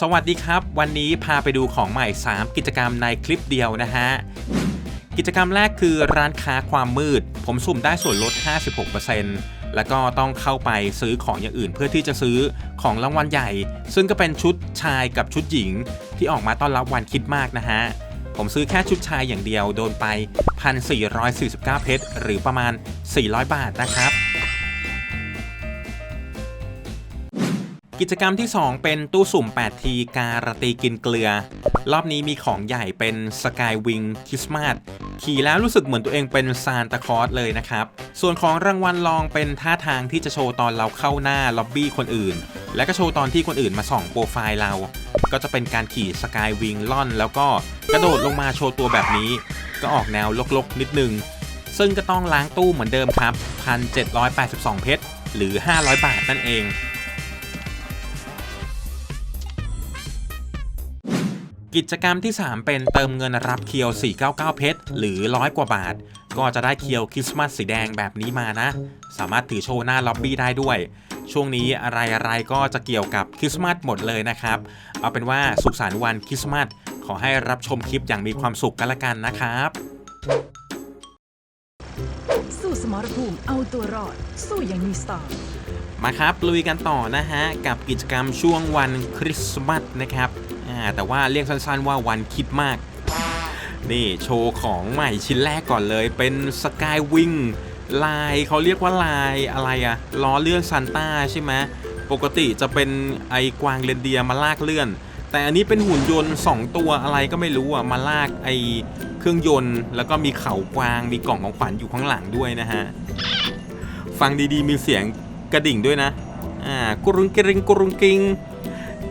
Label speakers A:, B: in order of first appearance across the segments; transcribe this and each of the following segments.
A: สวัสดีครับ วันนี้พาไปดูของใหม่ 3 กิจกรรมในคลิปเดียวนะฮะ กิจกรรมแรกคือร้านค้าความมืด ผมสุ่มได้ส่วนลด 56%แล้วก็ต้องเข้าไปซื้อของอย่างอื่นเพื่อที่จะซื้อของรางวัลใหญ่ ซึ่งก็เป็นชุดชายกับชุดหญิง ที่ออกมาต้อนรับวันคิดมากนะฮะ ผมซื้อแค่ชุดชายอย่างเดียวโดนไป 1,449 เพชรหรือประมาณ 400 บาทนะครับ กิจกรรมที่ 2 เป็นตู้สุ่ม 8 ทีการตีกินเกลือ รอบนี้มีของใหญ่เป็นสกายวิงคริสต์มาสขี่แล้วรู้สึกเหมือนตัวเองเป็นซานตาคอสเลยนะครับ ส่วนของรางวัลรองเป็นท่าทางที่จะโชว์ตอนเราเข้าหน้าล็อบบี้คนอื่น และก็โชว์ตอนที่คนอื่นมาส่องโปรไฟล์เรา ก็จะเป็นการขี่สกายวิงล่อน แล้วก็กระโดดลงมาโชว์ตัวแบบนี้ ก็ออกแนวลกๆ นิดนึง ซึ่งก็ต้องล้างตู้เหมือนเดิมครับ 1,782 เพชรหรือ 500 บาทนั่นเอง กิจกรรมที่ 3 เป็นเติมเงินรับเคียว 499 เพชร หรือ100กว่าบาท ก็จะได้เคียวคริสต์มาสสีแดงแบบนี้มานะ สามารถถือโชว์หน้าล็อบบี้ได้ด้วย ช่วงนี้อะไรๆก็จะเกี่ยวกับคริสต์มาสหมดเลยนะครับ เอาเป็นว่าสุขสันต์วันคริสต์มาสขอให้รับชมคลิปอย่างมีความสุขกันละกันนะครับ
B: สู้สมรภูมิเอาตัวรอด สู้อย่างมีสไตล์
A: มาครับลุยกันต่อนะฮะ กับกิจกรรมช่วงวันคริสต์มาสนะครับ อ่าแต่ว่าเรียกสั้นๆว่าวันคิดมาก นี่โชว์ของใหม่ชิ้นแรกก่อนเลยเป็นสกายวิงลายเขาเรียกว่าลายอะไรอะล้อเลื่อนซันต้าใช่ไหมปกติจะเป็นไอกวางเรนเดียมาลากเลื่อน แต่อันนี้เป็นหุ่นยนต์ 2 ตัวอะไรก็ไม่รู้อะมาลากไอเครื่องยนต์ แล้วก็มีเขากวางมีกล่องของขวัญอยู่ข้างหลังด้วยนะฮะ ฟังดีๆมีเสียงกระดิ่งด้วยนะ อ่ากรุงกริงกรุงกริง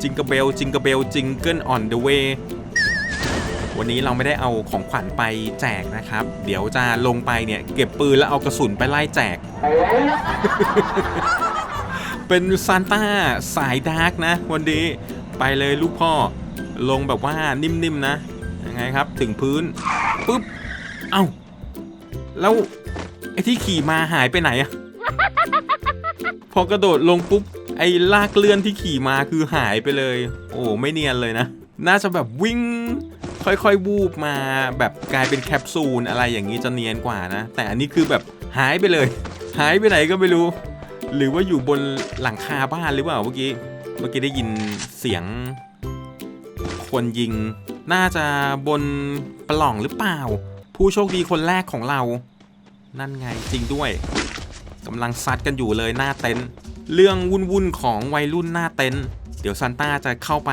A: จิงกระเบลจิงกระเบลจิงเกิลออนเดอะเววันนี้เราไม่ได้เอาของขวัญไปแจกนะครับ เดี๋ยวจะลงไปเนี่ย เก็บปืนแล้วเอากระสุนไปไล่แจก เป็นซานต้าสายดาร์กนะ วันนี้ไปเลยลูกพ่อลงแบบว่านิ่มๆนะ ยังไงครับถึงพื้นปุ๊บ เอ้า แล้วไอ้ที่ขี่มาหายไปไหนอะพอกระโดดลงปุ๊บ ไอ้ลากเลื่อนที่ขี่มาคือหายไปเลย โอ้ไม่เนียนเลยนะ น่าจะแบบวิ่งค่อยๆวูบมาแบบกลายเป็นแคปซูลอะไรอย่างนี้จะเนียนกว่านะ แต่อันนี้คือแบบหายไปเลย หายไปไหนก็ไม่รู้ หรือว่าอยู่บนหลังคาบ้านหรือเปล่าเมื่อกี้เมื่อกี้ได้ยินเสียง คนยิง น่าจะบนปล่องหรือเปล่า ผู้โชคดีคนแรกของเรา นั่นไงจริงด้วยกำลังซัดกันอยู่เลยหน้าเต็นท์ เรื่องวุ่นๆของวัยรุ่นหน้าเต็นท์เดี๋ยวซันต้าจะเข้าไป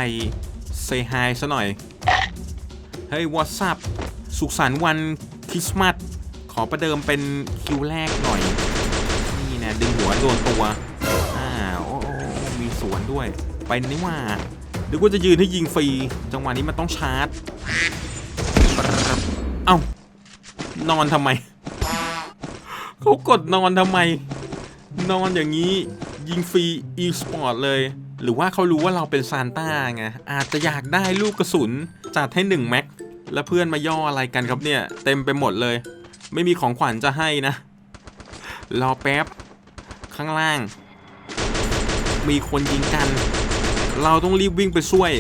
A: เซฮายซะหน่อย เฮ้ยวอ s ั p สุขสันต์วันคริสต์มาสขอประเดิมเป็นคิวแรกหน่อย นี่นะดึงหัวโดนตัวอ้าวโอ้โอ้โอ้มีสวนด้วย ไปนี่ว่าหรือว่าจะยืนให้ยิงฟรี จังหวะนี้มันต้องชาร์จ เอ้านอนทำไม เขากดนอนทำไม นอนอย่างนี้ ยิงฟรี e สปอร์ตเลย หรือว่าเขารู้ว่าเราเป็นซานต้าไงอาจจะอยากได้ลูกกระสุนจัดให้1แม็กแล้วเพื่อนมาย่ออะไรกันครับเนี่ย เต็มไปหมดเลย ไม่มีของขวัญจะให้นะรอแป๊บ ข้างล่าง มีคนยิงกัน เราต้องรีบวิ่งไปช่วย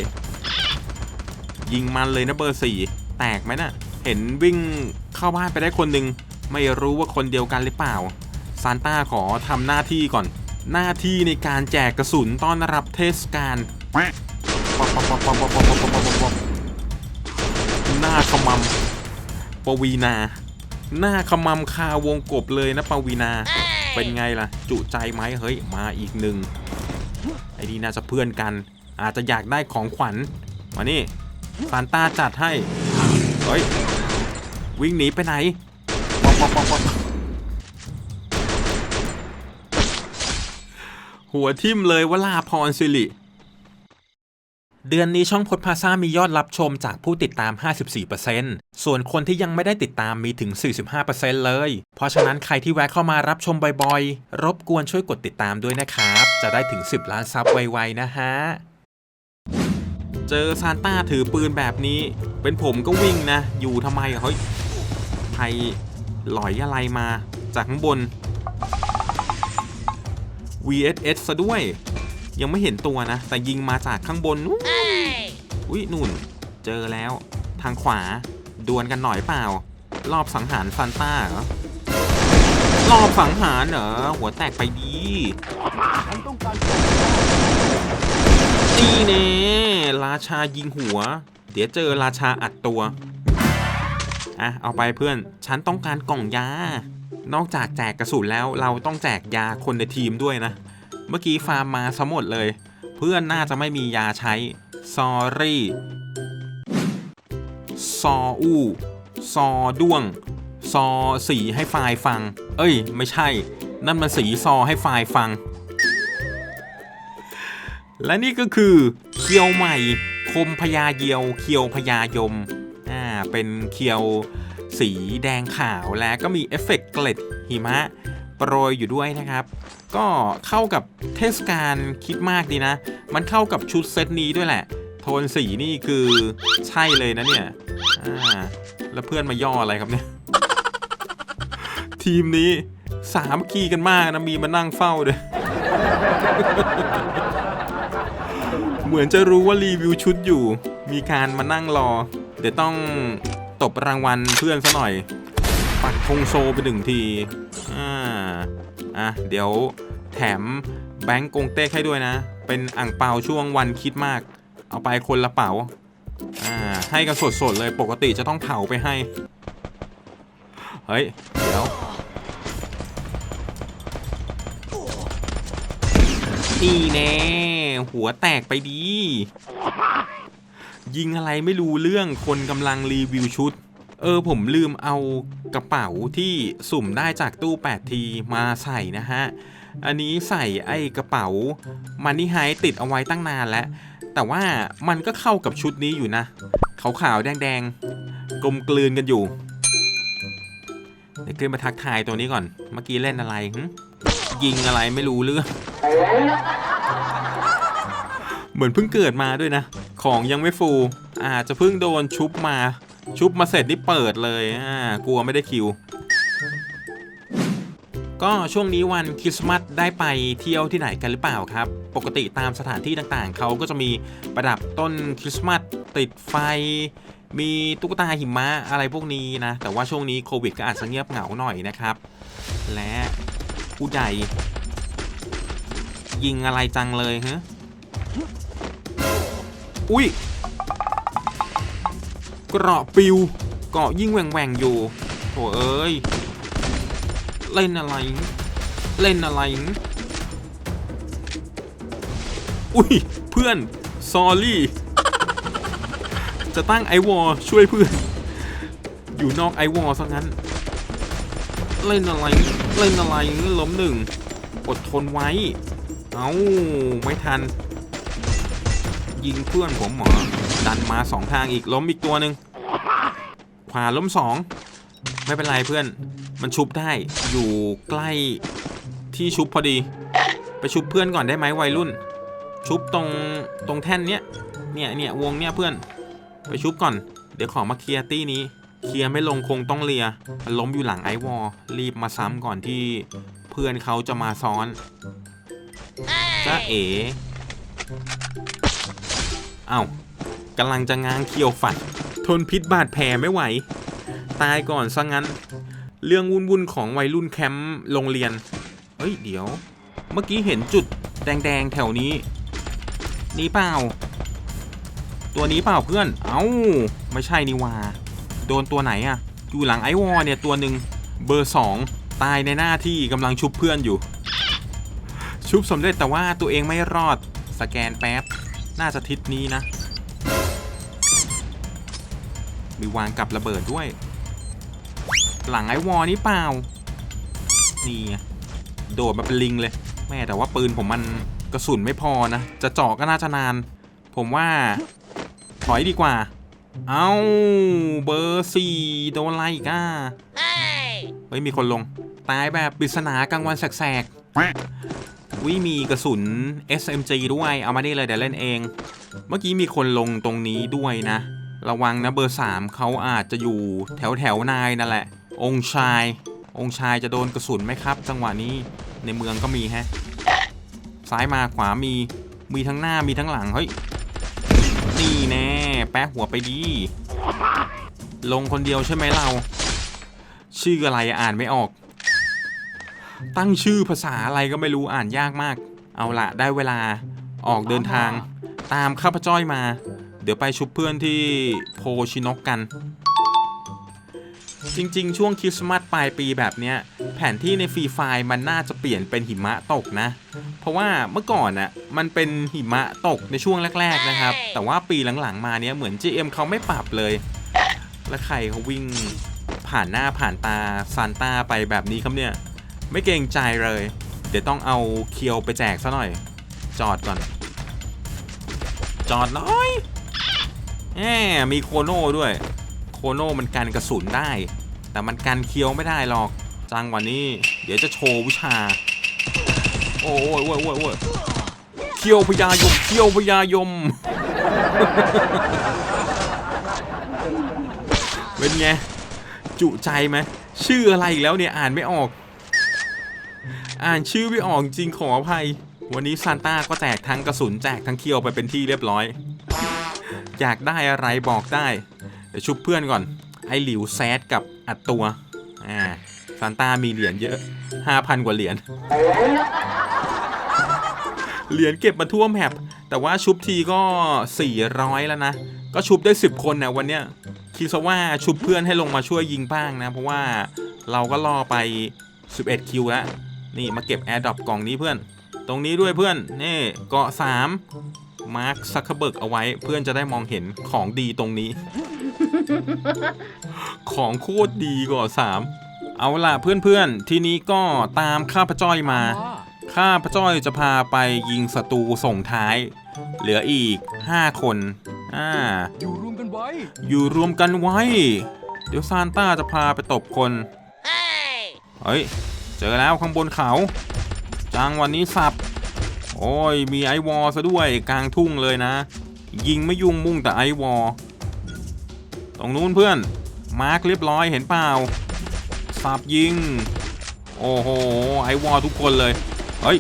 A: ยิงมันเลยนะเบอร์สี่แตกไหมนะ่ะ เห็นวิ่งเข้าบ้านไปได้คนหนึ่งไม่รู้ว่าคนเดียวกันหรือเปล่าซานต้าขอทำหน้าที่ก่อน หน้าที่ในการแจกกระสุนต้อนรับเทศกาลหน้าขมำปวีนา หน้าขมำคาวงกบเลยนะปวีนา เป็นไงล่ะ จุใจไหมเฮ้ย มาอีกหนึ่งไอ้นี่น่าจะเพื่อนกัน อาจจะอยากได้ของขวัญ มานี่ซานตาจัดให้ เฮ้ย วิ่งหนีไปไหนปอปปป หัวทิ่มเลยวลาพรสิริเดือนนี้ช่องพดพาซ่ามียอดรับชมจากผู้ติดตาม 54%ส่วนคนที่ยังไม่ได้ติดตามมีถึง 45%เลย เพราะฉะนั้นใครที่แวะเข้ามารับชมบ่อยๆ รบกวนช่วยกดติดตามด้วยนะครับ จะได้ถึง 10 ล้านซับไวๆนะฮะ เจอซานต้าถือปืนแบบนี้ เป็นผมก็วิ่งนะ อยู่ทำไมเฮ้ยใครหลอยอะไรมา จากข้างบน VSS ซะด้วย ยังไม่เห็นตัวนะ แต่ยิงมาจากข้างบนนู้นอุ้ยนู่น เจอแล้ว ทางขวา ดวลกันหน่อยเปล่า รอบสังหารซันต้าเหรอ รอบสังหารเหรอ หัวแตกไปดี
C: ฉันต้องการ
A: นี่เน่ราชายิงหัว เดี๋ยวเจอราชาอัดตัว อะ เอาไปเพื่อน ฉันต้องการกล่องยา นอกจากแจกกระสุนแล้วเราต้องแจกยาคนในทีมด้วยนะ เมื่อกี้ฟาร์มมาสมดเลย เพื่อนน่าจะไม่มียาใช้ sorry ซออู้ซอด้วง ซอสีให้ไฟล์ฟัง เอ้ย ไม่ใช่ นั่นมันสีซอให้ไฟล์ฟัง และนี่ก็คือเคียวใหม่ คมพญาเยียว เคียวพญายม อ่า เป็นเคียว สีแดงขาวและก็มีเอฟเฟกต์เกล็ดหิมะโปรยอยู่ด้วยนะครับ ก็เข้ากับเทศกาลคิดมากดีนะ มันเข้ากับชุดเซตนี้ด้วยแหละ โทนสีนี่คือใช่เลยนะเนี่ยอ่าแล้วเพื่อนมาย่ออะไรครับเนี่ย ทีมนี้สามคีกันมากนะ มีมานั่งเฝ้าด้วย เหมือนจะรู้ว่ารีวิวชุดอยู่ มีการมานั่งรอ เดี๋ยวต้อง ตบรางวัลเพื่อนซะหน่อย ปักธงโซไปหนึ่งทีอ่าอะเดี๋ยวแถมแบงก์กงเต้กให้ด้วยนะ เป็นอ่างเปาช่วงวันคิดมาก เอาไปคนละเป๋าอ่าให้กันสดๆเลยปกติจะต้องเผาไปให้ เฮ้ย เดี๋ยวนี่แน่ หัวแตกไปดี ยิงอะไรไม่รู้เรื่องคนกำลังรีวิวชุด เออผมลืมเอากระเป๋าที่สุ่มได้จากตู้ 8 ทีมาใส่นะฮะ อันนี้ใส่ไอ้กระเป๋ามันนี่ไฮติดเอาไว้ตั้งนานแล้ว แต่ว่ามันก็เข้ากับชุดนี้อยู่นะขาวๆแดงๆกลมกลืนกันอยู่เดี๋ยวขึ้นมาทักทายตัวนี้ก่อน เมื่อกี้เล่นอะไรยิงอะไรไม่รู้เรื่อง เหมือนเพิ่งเกิดมาด้วยนะ ของยังไม่ฟูอาจจะเพิ่งโดนชุบมา ชุบมาเสร็จนี่เปิดเลยอ่ากลัวไม่ได้คิว ก็ช่วงนี้วันคริสต์มาสได้ไปเที่ยวที่ไหนกันหรือเปล่าครับ ปกติตามสถานที่ต่างๆ เขาก็จะมีประดับต้นคริสต์มาสติดไฟมีตุ๊กตาหิมะอะไรพวกนี้นะ แต่ว่าช่วงนี้โควิดก็อาจจะเงียบเหงาหน่อยนะครับ และผู้ใดยิงอะไรจังเลยฮะ อุ้ยเกราะปิวเกาะยิ่งแหว่งๆอยู่โถเอ้ย เล่นอะไร เล่นอะไร อุ้ย เพื่อน ซอรี่ จะตั้งไอวอลช่วยเพื่อน อยู่นอกไอวอลซะงั้น เล่นอะไร เล่นอะไรล้มหนึ่ง อดทนไว้ เอาไม่ทัน ยิงเพื่อนผมหรอดันมาสองทางอีกล้มอีกตัวหนึ่งขวาล้มสองไม่เป็นไรเพื่อน มันชุบได้อยู่ใกล้ที่ชุบพอดี ไปชุบเพื่อนก่อนได้ไหมวัยรุ่น ชุบตรงตรงแท่นเนี้ยเนี่ยเนี่ยวงเนี้ยเพื่อน ไปชุบก่อน เดี๋ยวขอมาเคลียร์ตี้นี้เคลียร์ไม่ลงคงต้องเลียมันล้มอยู่หลังไอวอลรีบมาซ้ำก่อนที่เพื่อนเขาจะมาซ้อนจ้าเอ๋ เอ้ากำลังจะง้างเคียวฝัด ทนพิษบาดแผลไม่ไหว ตายก่อนซะงั้น เรื่องวุ่นๆของวัยรุ่นแคมป์โรงเรียน เฮ้ย เดี๋ยว เมื่อกี้เห็นจุดแดงๆแถวนี้ นี่เปล่า ตัวนี้เปล่าเพื่อน เอ้า ไม่ใช่นี่วาโดนตัวไหนอะอยู่หลังไอวอเนี่ยตัวหนึ่งเบอร์สองตายในหน้าที่กำลังชุบเพื่อนอยู่ ชุบสำเร็จแต่ว่าตัวเองไม่รอดสแกนแป๊บ น่าจะทิศนี้นะ มีวางกับระเบิดด้วย หลังไอวอลนี่เปล่า นี่ไงโดดมาเป็นลิงเลย แม่แต่ว่าปืนผมมันกระสุนไม่พอนะ จะเจาะก็น่าจะนาน ผมว่า ถอยดีกว่า เอาเบอร์สี่โดนไล่อีก้าเฮ้ยมีคนลง ตายแบบปริศนากลางวันแสกๆ วิมีกระสุน SMG ด้วย เอามาได้เลยเดี๋ยวเล่นเอง เมื่อกี้มีคนลงตรงนี้ด้วยนะ ระวังนะเบอร์ 3เขาอาจจะอยู่แถวแถวนายนั่นแหละ องค์ชาย องค์ชายจะโดนกระสุนไหมครับ จังหวะนี้ในเมืองก็มีฮะ ซ้ายมาขวามี มีทั้งหน้ามีทั้งหลัง เฮ้ย นี่แน่ แปะหัวไปดี ลงคนเดียวใช่ไหมเรา ชื่ออะไรอ่านไม่ออก ตั้งชื่อภาษาอะไรก็ไม่รู้อ่านยากมาก เอาละได้เวลาออกเดินทาง ตามข้าพเจ้อยมา เดี๋ยวไปชุบเพื่อนที่โพชินกกัน จริงๆ ช่วงคริสต์มาสปลายปีแบบเนี้ย แผนที่ในฟรีไฟล์มันน่าจะเปลี่ยนเป็นหิมะตกนะ เพราะว่าเมื่อก่อนน่ะมันเป็นหิมะตกในช่วงแรก ๆนะครับ แต่ว่าปีหลังๆมาเนี้ยเหมือน GM เขาไม่ปรับเลย แล้วใครเขาวิ่งผ่านหน้าผ่านตาซานต้าไปแบบนี้ครับเนี่ย ไม่เกรงใจเลย เดี๋ยวต้องเอาเคียวไปแจกซะหน่อย จอดก่อน จอดน้อยแหมมีโคโน่ด้วย โคโน่มันกันกระสุนได้ แต่มันกันเคียวไม่ได้หรอกจังวะนี้ เดี๋ยวจะโชว์วิชา โอ้ยโอ้ยโอ้ยโอ้ยเคียวพญายมเคียวพญายม เป็นไง จุใจไหม ชื่ออะไรอีกแล้วเนี่ย อ่านไม่ออก อ่านชื่อไม่ออกจริงขออภัย วันนี้ซานต้าก็แจกทั้งกระสุนแจกทั้งเคียวไปเป็นที่เรียบร้อย อยากได้อะไรบอกได้ เดี๋ยวชุบเพื่อนก่อน ไอหลิวแซดกับอัดตัว อ่าซานต้ามีเหรียญเยอะ5,000กว่าเหรียญ เหรียญเก็บมาทั่วแมปแต่ว่าชุบทีก็ 400 แล้วนะ ก็ชุบได้ 10 คนนะวันเนี้ยคิดซะว่าชุบเพื่อนให้ลงมาช่วยยิงบ้างนะ เพราะว่าเราก็ล่อไป 11 คิวแล้ว นี่มาเก็บแอร์ดรอปกล่องนี้เพื่อน ตรงนี้ด้วยเพื่อน นี่เกาะ3มาร์คซักเคเบิร์กเอาไว้เพื่อนจะได้มองเห็นของดีตรงนี้ ของโคตรดีเก่อสามเอาล่ะเพื่อนๆ ทีนี้ก็ตามข้าพเจ้อยมา ข้าพเจ้อยจะพาไปยิงศัตรูส่งท้าย เหลืออีก 5 คนอ่า
C: อยู่รวมกันไว้
A: อยู่รวมกันไว้ เดี๋ยวซานต้าจะพาไปตบคน เฮ้ย เจอแล้วข้างบนเขาจังวันนี้สับ โอ้ยมีไอวอลซะด้วยกลางทุ่งเลยนะ ยิงไม่ยุ่งมุ่งแต่ไอวอลตรงนู้นเพื่อน มาร์คเรียบร้อยเห็นเปล่าสับยิง โอ้โหไอวอลทุกคนเลยเฮ้ย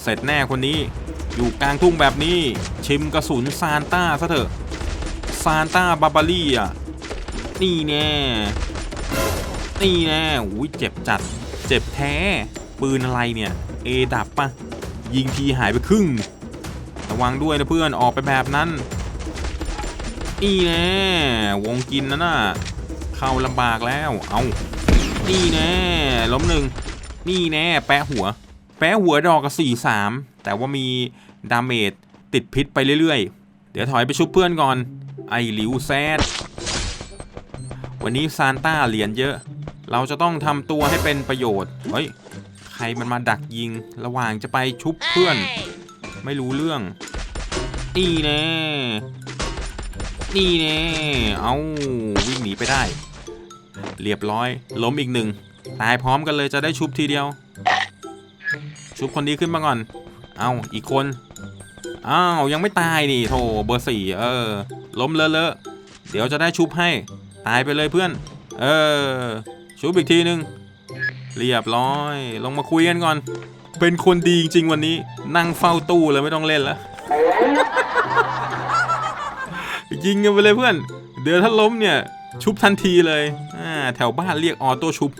A: เสร็จแน่คนนี้อยู่กลางทุ่งแบบนี้ ชิมกระสุนซานต้าซะเถอะซานต้าบาบารี่อะ นี่แน่ นี่แน่อุ้ยเจ็บจัด เจ็บแท้ ปืนอะไรเนี่ยเอดับปะยิงทีหายไปครึ่ง ระวังด้วยนะเพื่อนออกไปแบบนั้นนี่แน่วงกินนะน่ะเข้าลำบากแล้ว เอานี่แน่ล้มหนึ่งนี่แน่แปะหัว แปะหัวดอกกับสี่สามแต่ว่ามีดาเมจติดพิษไปเรื่อยๆ เดี๋ยวถอยไปชุบเพื่อนก่อน ไอหลิวแซดวันนี้ซานต้าเหรียญเยอะ เราจะต้องทำตัวให้เป็นประโยชน์ เฮ้ย ใครมันมาดักยิง ระหว่างจะไปชุบเพื่อน ไม่รู้เรื่อง นี่แน่นี่แน่เอาวิ่งหนีไปได้ เรียบร้อย ล้มอีกหนึ่ง ตายพร้อมกันเลยจะได้ชุบทีเดียว ชุบคนนี้ขึ้นมาก่อน เอาอีกคน อ้าว ยังไม่ตายนี่โถเบอร์สี่เออ ล้มเลอะเลอะเดี๋ยวจะได้ชุบให้ ตายไปเลยเพื่อน เออ ชุบอีกทีนึง เรียบร้อย ลงมาคุยกันก่อน เป็นคนดีจริงๆวันนี้ นั่งเฝ้าตู้เลยไม่ต้องเล่นแล้วยิงกันไปเลยเพื่อน เดี๋ยวถ้าล้มเนี่ย ชุบทันทีเลย อ่า แถวบ้านเรียกออโต้ชุบ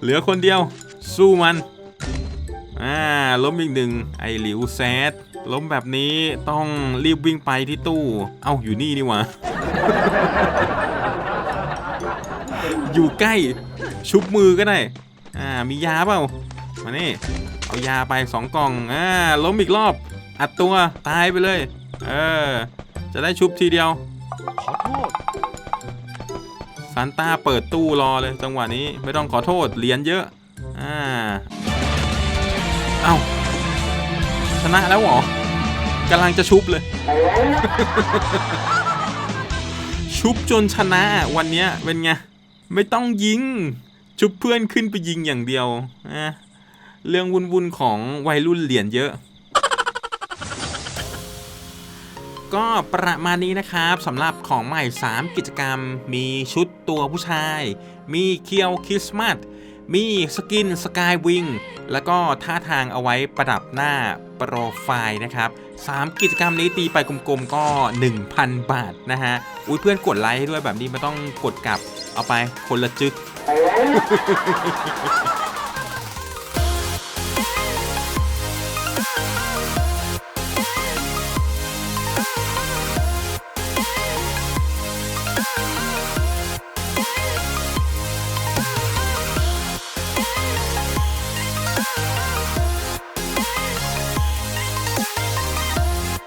A: เหลือคนเดียว สู้มัน อ่า ล้มอีกหนึ่ง ไอหลิวแซด ล้มแบบนี้ต้องรีบวิ่งไปที่ตู้ เอ้า อยู่นี่นี่หว่า อยู่ใกล้ชุบมือก็ได้ อ่ามียาเปล่ามานี่เอายาไปสองกล่องอ่าล้มอีกรอบ อัดตัวตายไปเลย เออ จะได้ชุบทีเดียว
C: ขอโทษ
A: ซานต้าเปิดตู้รอเลยจังหวะนี้ไม่ต้องขอโทษเหรียญเยอะอ่าเอ้าชนะแล้วหรอกำลังจะชุบเลย ชุบจนชนะวันนี้เป็นไง ไม่ต้องยิง ชุบเพื่อนขึ้นไปยิงอย่างเดียวนะเรื่องวุ่นๆของวัยรุ่นเหรียญเยอะ ก็ประมาณนี้นะครับสำหรับของใหม่ 3 กิจกรรม มีชุดตัวผู้ชาย มีเคียวคริสต์มาสมีสกินสกายวิงแล้วก็ท่าทางเอาไว้ประดับหน้าโปรไฟล์นะครับ 3 กิจกรรมนี้ตีไปกลมๆก็ 1,000 บาทนะฮะ อุ้ยเพื่อนกดไลค์ด้วยแบบนี้ไม่ต้องกดกลับ เอาไปคนละจึก